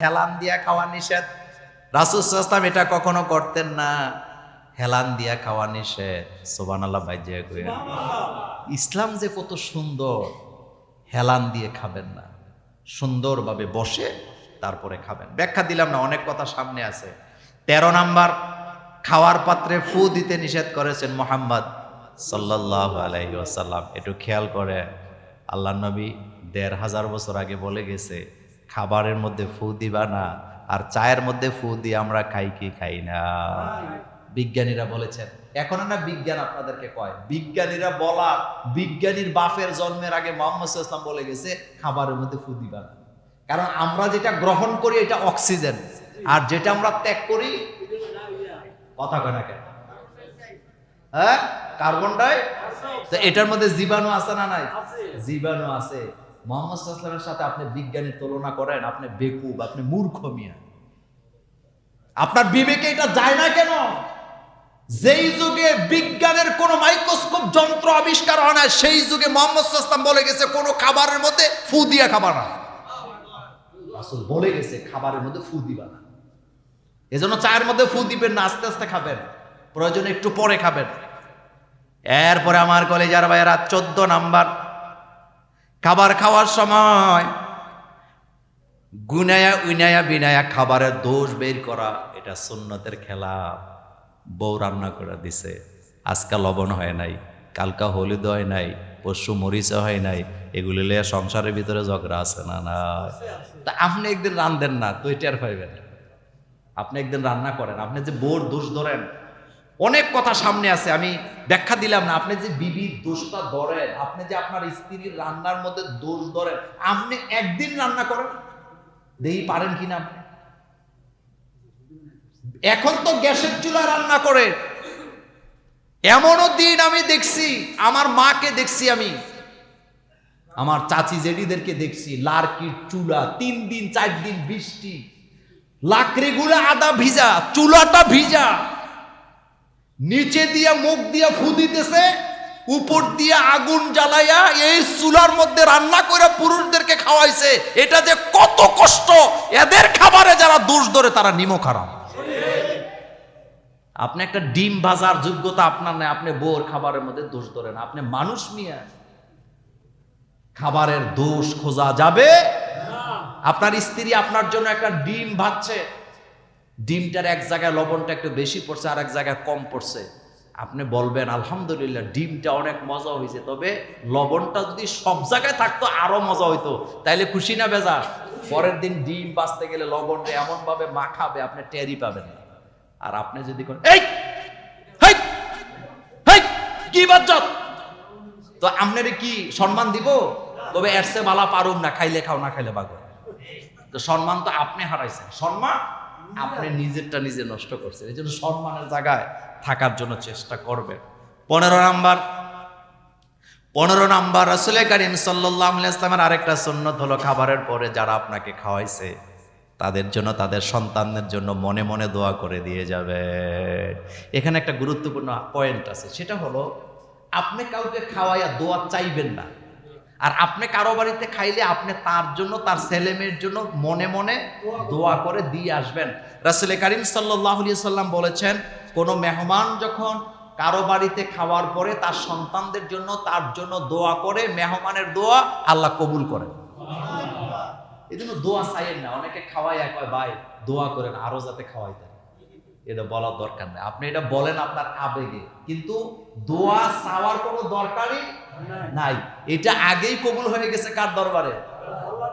হেলান দিয়া খাওয়া নিষেধ। রাসুসাম এটা কখনো করতেন না। হেলান দিয়া খাওয়া নিষেধ। সোবান আল্লাহ বাইজিয়া ইসলাম যে কত সুন্দর হেলান দিয়ে খাবেন না। সুন্দরভাবে বসে তারপরে খাবেন। ব্যাখ্যা দিলাম না অনেক কথা সামনে আছে। তেরো নাম্বার খাওয়ার পাত্রে ফু দিতে নিষেধ করেছেন মোহাম্মদ সাল্লাহ আলাইহি আসাল্লাম একটু খেয়াল করে আল্লাহ নবী দেড় হাজার বছর আগে বলে গেছে খাবারের মধ্যে ফু দিবা না আর চায়ের মধ্যে ফু দিয়ে আমরা খাই কি খাই না। বিজ্ঞানীরা বলেছেন এখন না বিজ্ঞান আপনাদেরকে কয় বিজ্ঞানীরা বলা বিজ্ঞানীর বাপের জন্মের আগে মোহাম্মদ ইসলাম বলে গেছে খাবারের মধ্যে ফু দিবা না। কারণ আমরা যেটা গ্রহণ করি এটা অক্সিজেন আর যেটা আমরা ত্যাগ করি কথা কয় না কেন? হ্যাঁ? কার্বন ডাই তো এটার মধ্যে জীবাণু আছে না নাই? জীবাণু আছে। মোহাম্মদ সাল্লামের সাথে আপনি বিজ্ঞানীর তুলনা করেন, আপনি বেকুব, আপনি মূর্খ মিয়া। আপনার বিবেকে এটা যায় না কেন? যেই যুগে বিজ্ঞানের কোন মাইক্রোস্কোপ যন্ত্র আবিষ্কার হয় না সেই যুগে মোহাম্মদ সাল্লাম বলে গেছে, কোন খাবারের মধ্যে ফু দিয়া খাবার না। রাসূল বলে গেছে, খাবারের মধ্যে ফু দিবা না। এজন্য চায়ের মধ্যে ফু দিবেন না, আস্তে আস্তে খাবেন। প্রয়োজনে একটু পরে খাবেন। এরপরে আমার কলেজার ভাইয়েরা, চোদ্দ নাম্বার খাবার খাওয়ার সময়। গুনায়া, উনায়া, বিনায়া খাবারের দোষ বের করা, এটা সুন্নতের খেলা। বউ রান্না করে দিছে। আজকা লবণ হয় নাই, কালকা হলুদ হয় নাই পশু মরিচ হয় নাই, এগুলি লিয়ে সংসারের ভিতরে ঝগড়া আছে না না তা আপনি একদিন রান্ধেন না, তো টের পাইবেন আপনি একদিন রান্না করেন, আপনি যে বোর দোষ ধরেন অনেক কথা সামনে আছে, আমি ব্যাখ্যা দিলাম না। আপনি যে বিবির দোষটা ধরেন, আপনি যে আপনার স্ত্রীর রান্নার মধ্যে দোষ ধরেন, আপনি একদিন রান্না করেন? দেই পারেন কিনা আপনি? এখন তো গ্যাসের চুলা রান্না করে। এমনও দিন আমি দেখছি, আমার মাকে দেখছি আমি। আমার চাচি জেডিদেরকে দেখছি, লার্কির চুলা, তিন দিন, চার দিন বৃষ্টি, লাকড়িগুলো আদা ভিজা, চুলাটা ভিজা। নিচে দিয়ে মুখ দিয়ে ফু দিতেছে, উপর দিয়ে আগুন জ্বালাইয়া এই চুলার মধ্যে রান্না করে পুরুষদেরকে খাওয়াইছে। এটা যে কত কষ্ট! এদের খাবারে যারা দোষ ধরে, তারা নিমো খারাপ। আপনি একটা ডিম ভাজার যোগ্যতা আপনার নেই, আপনি বোর খাবারের মধ্যে দোষ ধরেন আপনি মানুষ নিয়ে খাবারের দোষ খোঁজা যাবে? আপনার স্ত্রী আপনার জন্য একটা ডিম ভাজছে। ডিমটার এক জায়গায় লবণটা একটু বেশি পড়ছে, আর এক জায়গায় কম পড়ছে। আপনি বলবেন, আলহামদুলিল্লাহ, ডিমটা অনেক মজা হয়েছে। তবে লবণটা যদি সব জায়গায় থাকতো, আরও মজা হইতো। তাইলে খুশি না বেজা পরের দিন ডিম বাঁচতে গেলে লবণটা এমন ভাবে মাখাবে, আপনি টেরি পাবেন না। আর আপনি যদি এই! কি বাজ্জত? তো আপনার কি সম্মান দিব? তবে এর চেয়ে বালা পারুম না, খাইলে খাও, না খাইলে বাগো তো সম্মান তো আপনি হারাইছেন। সম্মান আপনি নিজেরটা নিজে নষ্ট করছেন। এই জন্য সম্মানের জায়গায় থাকার জন্য চেষ্টা করবেন। পনেরো নাম্বার পনেরো নাম্বার রসুলের করিম সাল্লাহ ইসলামের আরেকটা সুন্নত হলো খাবারের পরে যারা আপনাকে খাওয়াইছে, তাদের জন্য তাদের সন্তানদের জন্য মনে মনে দোয়া করে দিয়ে যাবে এখানে একটা গুরুত্বপূর্ণ পয়েন্ট আছে, সেটা হলো আপনি কাউকে খাওয়াইয়া দোয়া চাইবেন না। আর আপনি কারও বাড়িতে খাইলে আপনি তার জন্য তার ছেলে মেয়ের জন্য মনে মনে দোয়া করে দিয়ে আসবেন। রাসুল করিম সাল্লাহ সাল্লাম বলেছেন কোনো মেহমান যখন কারও বাড়িতে খাওয়ার পরে তার সন্তানদের জন্য তার জন্য দোয়া করে মেহমানের দোয়া আল্লাহ কবুল করেন। এই জন্য দোয়া চাইয়েন না অনেকে খাওয়াই এক হয় ভাই দোয়া করেন আরও যাতে খাওয়াই এটা বলার দরকার নেই। আপনি এটা বলেন আপনার আবেগে। কিন্তু দোয়া চাওয়ার কোনো দরকারই নাই। এটা আগেই কবুল হয়ে গেছে কার দরবারে?